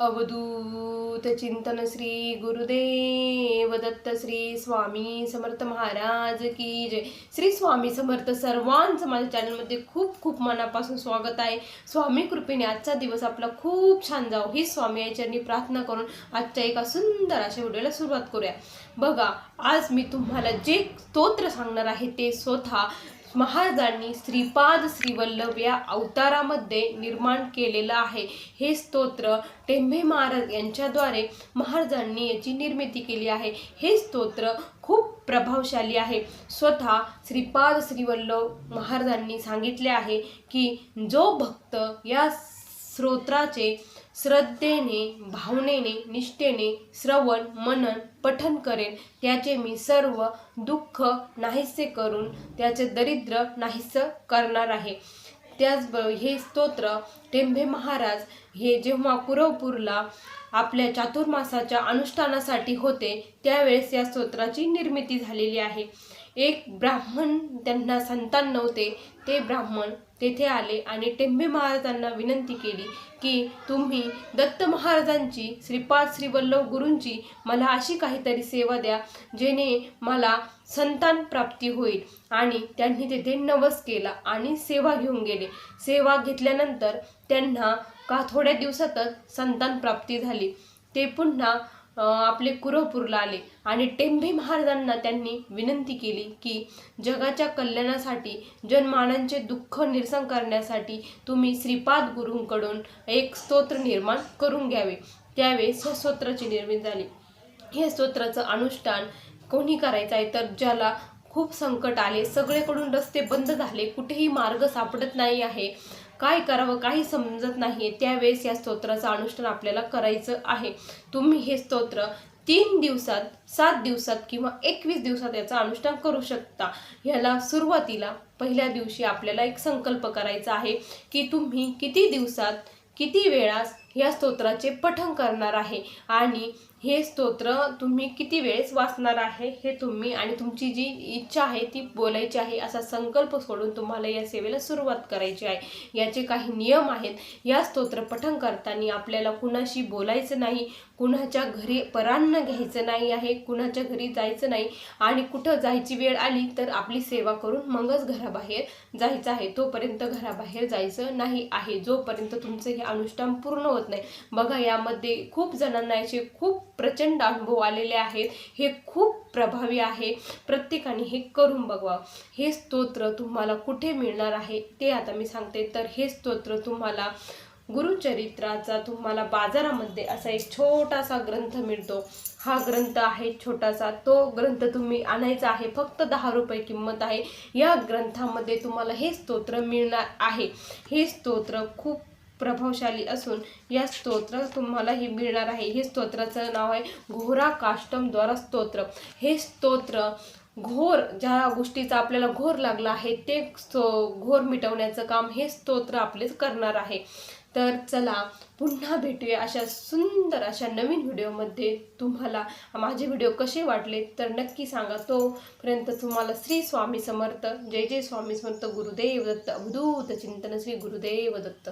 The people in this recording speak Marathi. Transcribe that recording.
अवधूत चिंतन श्री गुरुदेव दत्त श्री स्वामी समर्थ महाराज की जय. श्री स्वामी समर्थ सर्वांचं माझ्या चॅनलमध्ये खूप खूप मनापासून स्वागत आहे. स्वामी कृपेने आजचा दिवस आपला खूप छान जावो. ही स्वामी याच्यानी प्रार्थना करून आजच्या एका सुंदर अशा व्हिडिओला सुरुवात करूया. बघा आज मी तुम्हाला जे स्तोत्र सांगणार आहे ते स्वतः महाराजांनी श्रीपाद श्रीवल्लभ या अवतारामध्ये निर्माण केलेलं आहे. हे स्तोत्र टेंभे महाराज यांच्याद्वारे महाराजांनी याची निर्मिती केली आहे. हे स्तोत्र खूप प्रभावशाली आहे. स्वतः श्रीपाद श्रीवल्लभ महाराजांनी सांगितले आहे की जो भक्त या स्तोत्राचे श्रद्धेने भावनेने निष्ठेने श्रवण मनन पठन करेन. त्याचे मी सर्व दुःख नाहीसे करून त्याचे दरिद्र नाहीसं करणार आहे. त्याच हे स्तोत्र टेंभे महाराज हे जेव्हा कुरवपूरला आपल्या चातुर्मासाच्या अनुष्ठानासाठी होते त्यावेळेस या स्तोत्राची निर्मिती झालेली आहे. एक ब्राह्मण त्यांना संतान नव्हते ते ब्राह्मण तेथे आले आणि टेंबे महाराजांना विनंती केली की तुम्ही दत्त महाराजांची श्रीपाद श्रीवल्लभ गुरूंची मला अशी काहीतरी सेवा द्या जेणे मला संतान प्राप्ती होईल. आणि त्यांनी तेथे नवस केला आणि सेवा घेऊन गेले. सेवा घेतल्यानंतर त्यांना का थोड्या दिवसातच संतान प्राप्ती झाली. ते पुन्हा आपले कुरवपूरला आले. आणि टेंभे महाराजांना त्यांनी विनंती केली की जगाच्या कल्याणासाठी जनमानांचे दुःख निरसन करण्यासाठी तुम्ही श्रीपाद गुरूंकडून एक स्तोत्र निर्माण करून घ्यावे. त्यावेळेस हे स्तोत्राची निर्मिती झाली. हे स्तोत्राचं अनुष्ठान कोणी करायचं आहे? तर ज्याला खूप संकट आले सगळीकडून रस्ते बंद झाले कुठेही मार्ग सापडत नाही आहे. काय करावं काही समजत नाही त्यावेळेस या स्तोत्राचं अनुष्ठान आपल्याला करायचं आहे. तुम्ही हे स्तोत्र तीन दिवसात सात दिवसात किंवा एकवीस दिवसात याचं अनुष्ठान करू शकता. ह्याला सुरुवातीला पहिल्या दिवशी आपल्याला एक संकल्प करायचा आहे की तुम्ही किती दिवसात किती वेळास या स्तोत्राचे पठण करणार आहे. आणि हे स्तोत्र तुम्ही किती वेळेस वाचणार आहे हे तुम्ही आणि तुमची जी इच्छा आहे ती बोलायची आहे असा संकल्प सोडून तुम्हाला या सेवेला सुरुवात करायची आहे. याचे काही नियम आहेत. या स्तोत्र पठण करताना आपल्याला कुणाशी बोलायचं नाही कुणाच्या घरी परान्न घ्यायचं नाही आहे कुणाच्या घरी जायचं नाही आणि कुठं जायची वेळ आली तर आपली सेवा करून मगच घराबाहेर जायचं आहे. तोपर्यंत घराबाहेर जायचं नाही आहे. जोपर्यंत तुमचं हे अनुष्ठान पूर्ण होत नाही. बघा यामध्ये खूप जणांना याचे खूप प्रचंड अनुभव आलेले आहेत. हे खूप प्रभावी आहे. प्रत्येकाने हे करून बघवा. हे स्तोत्र तुम्हाला कुठे मिळणार आहे ते आता मी सांगते. तर हे स्तोत्र तुम्हाला गुरुचरित्राचा तुम्हाला बाजारामध्ये असा एक छोटासा ग्रंथ मिळतो. हा ग्रंथ आहे छोटासा. तो ग्रंथ तुम्ही आणायचा आहे. फक्त दहा रुपये किंमत आहे. या ग्रंथामध्ये तुम्हाला हे स्तोत्र मिळणार आहे. हे स्तोत्र खूप प्रभावशाली असून या स्तोत्र तुम्हाला हे मिळणार आहे. हे स्तोत्राचं नाव आहे घोरा काष्टमद्वारा स्तोत्र. हे स्तोत्र घोर ज्या गोष्टीचा आपल्याला घोर लागला आहे ते स्तो घोर मिटवण्याचं काम हे स्तोत्र आपलेच करणार आहे. तर चला पुन्हा भेटूया अशा सुंदर अशा नवीन व्हिडिओमध्ये. तुम्हाला माझे व्हिडिओ कसे वाटले तर नक्की सांगा. तोपर्यंत तुम्हाला श्री स्वामी समर्थ. जय जय स्वामी समर्थ. गुरुदेव दत्त. अवधूत चिंतन श्री गुरुदेव दत्त.